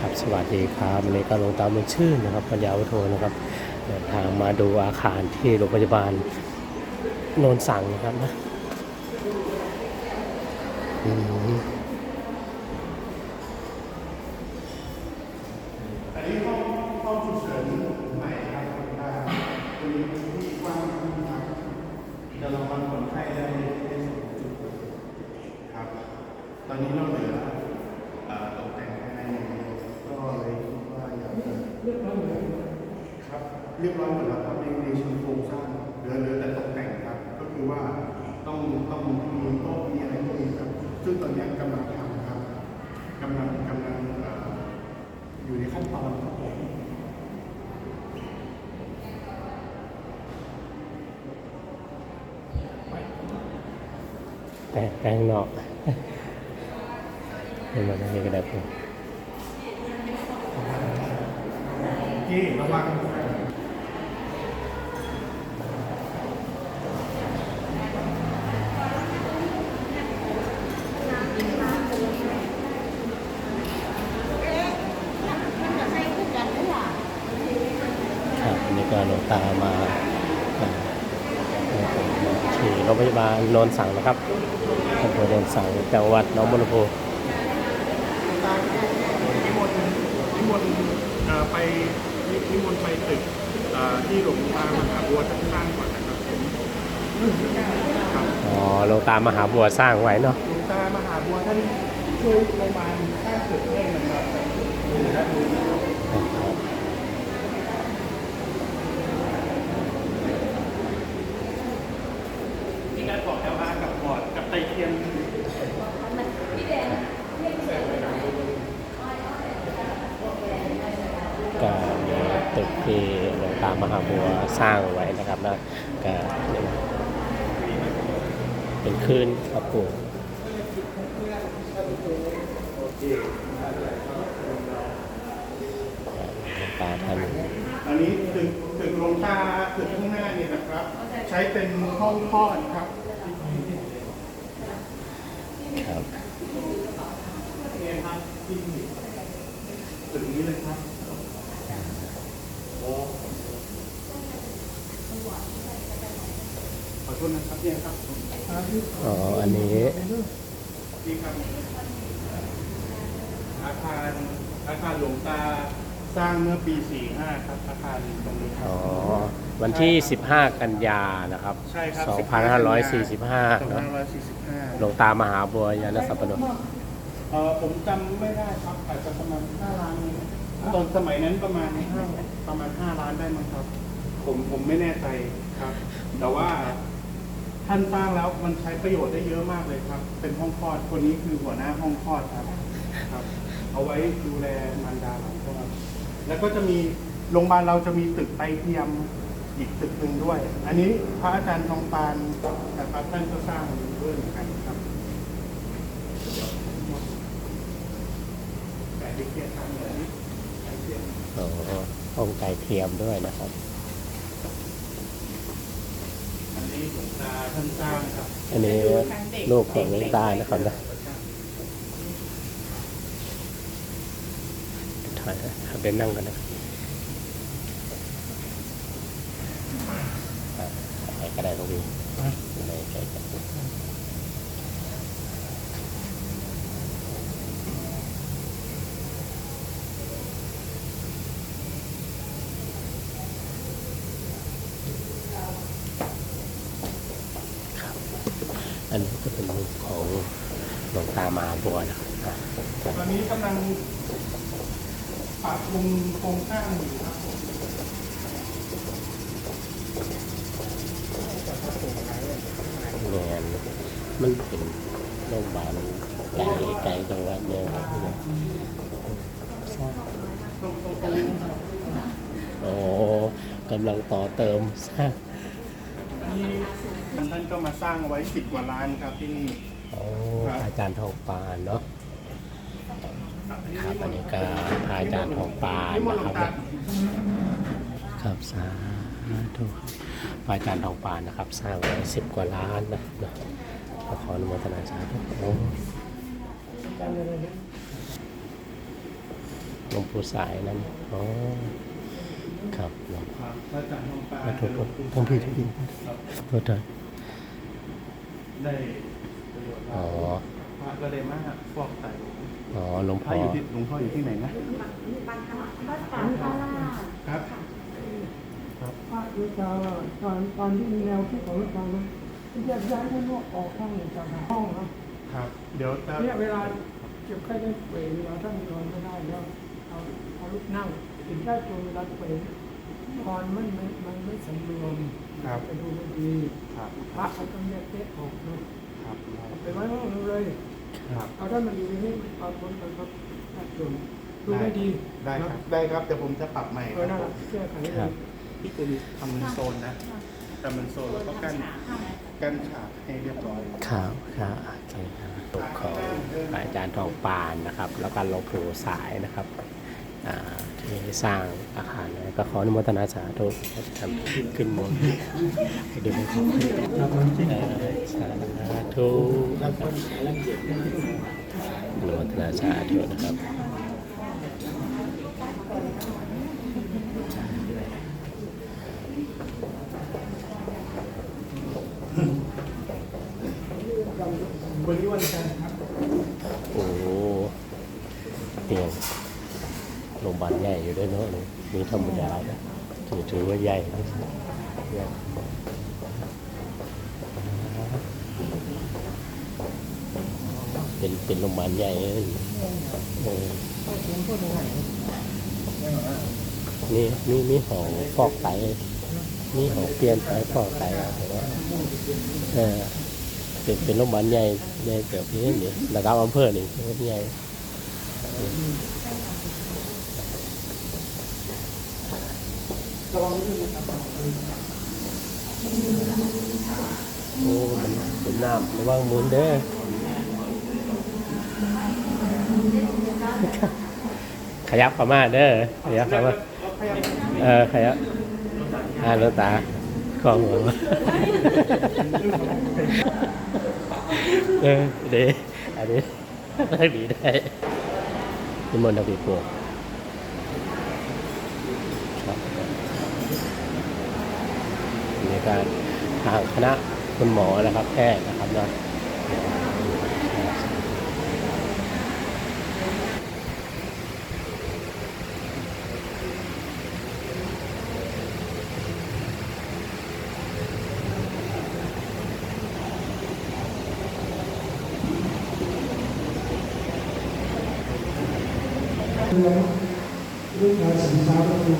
ครับสวัสดีครับวันนี้ก็ลงตามมือชื่นนะครับปัญญาวุฒโธนะครับเดินทางมาดูอาคารที่โรงพยาบาลโนนสังนะครับนะอันนี้ห้องห้องฉุกเฉินใหม่ครับคุณป้าเป็นพื้นที่กว้างขึ้นครับจะรองรับคนไข้ได้ได้สองจุดครับ ตอนนี้เราเหลืออตกแต่งภายในอย่างเดียวก็เลยคิดว่าอยากจะเรียบร้อยหมดครับ เรียบร้อยหมดแล้วครับในในเชิงโครงสร้างเหลือเหลือแต่ตกแต่งครับ ก็คือว่าต้องต้องมีโต๊ะมีอะไรพวกนี้ครับ ซึ่งตอนนี้กำลังทำครับกำลังกำลังเอ่ออยู่ในขั้นตอนครับผมแต่แต่ข้างนอกเห็นไหมนี่ก็ได้ผมที่ระวัง ครับอันนี้ก็ หลวงตามาอ่าที่โรงพยาบาลโนนสังนะครับอำเภอโนนสังจังหวัดหนองบัวลำพูตามนิมนต์นิมนต์เอ่อไปนินิมนต์ไปตึกเอ่อที่หลวงตามหาบัวท่านสร้างก่อนนะครับผมครับอ๋อหลวงตามหาบัวสร้างไว้เนาะหลวงตามหาบัวท่านช่วยโรงพยาบาลสร้างตึกให้นะครับดูนะดูนะครับ ที่นัดบอกแล้วว่ากับบอร์ดกับไตเทียม ก็มีตึกที่ หลวงตามหาบัวสร้างไว้นะครับนะก็เป็นคืนครับปู่หลวงตาท่านอันนี้ตึกตึกโรงตาตึกข้างหน้าเนี่ยนะครับ ใช้เป็นห้องคลอดครับครับเนี่ยครับที่ตึกนี้เลยครับโอ้ ขอโทษนะครับเนี่ยครับอ๋อ อันนี้ นี่ครับ อาคารอาคารหลวงตาสร้างเมื่อปี 45 ครับอาคารตรงนี้ครัอ๋บอวันที่ 15 กันยานะครับ ใช่ครับ2545 เนาะหลวง2545ตามหาบัวยานสัปปโนเออผมจำไม่ได้ครับอาจจะประมาณ5ล้านนึงตอนสมัยนั้นประมาณ5ประมาณ5ล้านได้มั้งครับ ผมผมไม่แน่ใจครับ แต่ว่า ท่านสร้างแล้วมันใช้ประโยชน์ได้เยอะมากเลยครับ เป็นห้องคลอดคนนี้คือหัวหน้าห้องคลอดครับครับ เอาไว้ดูแลมารดาหลังคลอดแล้วก็จะมีโรงพยาบาลเราจะมีตึกไตเทียมอีกตึกหนึ่งด้วย อันนี้พระอาจารย์ทองปานนะครับท่านก็สร้างด้วยเหมือนกันครับแต่ที่เกียรติทำแบบนี้ไตเทียมอ๋อห้องไก่เทียมด้วยนะครับ อันนี้หลวงตาท่านสร้างครับ อันนี้ลูกของหลวงตานะครับนะถอยครับเดินนั่งกันนะครับอะอะไรก็ได้ตรงนี้ในใจกันครับ อันนี้ก็เป็นรูปของหลวง ตามาบัวนะครับตอนนี้กำลังปรับปรุงโครงสร้างอยู่ครับผมแมนมันเป็นโรงพยาบาลไกลไกลจังหวัดเนี่ยครับโอ้กำลังต่อเติมสร้างที่ท่านก็มาสร้างไว้สิบกว่าล้านครับที่นี่ อ้อาจารย์ทองปานเนาะครับอันนี้ก็พระอาจารย์ทองปานนิมนนะต์หลควรับงตาครับสาธุครับพระอาจารย์ทองปานนะครับ สร้างไว้สิบกว่าล้านนะเนาะขอขออนุโมทนาสาธุโอ้หลวงปู่สายนั่นอ๋อครับหลวงครับพระอาจารย์ทองปลาขอโทษครับผมผิดผมผิดครับโทษทีได้ ประโยชน์อ๋อพระก็เลยมาฟอกไตอ๋อหลวงพพ่ระออยู่ที่หลวงพ่ออยู่ที่ไหนนะวัดสังฆราชครับ พระยุทธาตอนตอนที่มีแนวคิดของรัฐบาลนะที่จะย้ายท่านนอกออกห้องจากห้องนะครับ เดี๋ยวจะเนี่ยเวลาเจ็บไข้ได้ป่วยเวลาท่านนอนไม่ได้แล้วเอาเอาลุกนั่งถึงได้ตัวเวลาป่วย นอนมันไม่มันไม่สำรวมครับไปดูไม่ดีครับพระเขาต้องแยกเทศออกนะครับเอาไปไว้ห้องนึงเลยครับเอาท่านมาอยู่ในนี้ตอนบนตอนครับตัดดูดูไม่ดีได้คนะรับได้ครับเดี๋ยวผมจะปรับใหม่เออนั่นคแหรัละบแก้ไขเลครัยบพี่เป็นทำเป็นโซนนะทำเป็นโซนแล้วก็กั้นกั้นฉากให้เรียบร้อยครับครับโอเคครับของพระอาจารย์ทองปานนะครับ แล้วก็หลวงปู่สายนะครับอ่า ที่สร้างอาคารนะก็ขออนุโมทนาสาธุทำขึ้นมนต์ให้ดูขอสาธุอนุโมทนาสาธุนะครับวันนี้วันจันทร์ครับโอ้เตียง รงพยาบาลใหญ่อยู่ด้วยเนาะนี่มีธรรมดานะถือถือว่าใหญ่นะใหญ่เป็นเป็นโรงพยาบาลใหญ่เลยเออนี่นี่มีหอฟอกไตมีหอเปลี่ยนไตฟอกไตอะแต่ว่าเออเป็นเป็นโรงพยาบาลใหญ่ใหญ่แบบนี้นี่ระดับอำเภอนี่ใหญ่ โอ้มันเป็นน้ำระวังหมุนเด้อขยับเข้ามาเด้อขยับเข้ามาเออขยับอ่าหลตาของหัวเออเดี๋ยวอันนี้ได้ดีได้นิมนต์เอาไปปลูกครับ ในการทางคณะคุณหมอนะครับแพทย์นะครับนะเรื่องการสินค้าก็คือ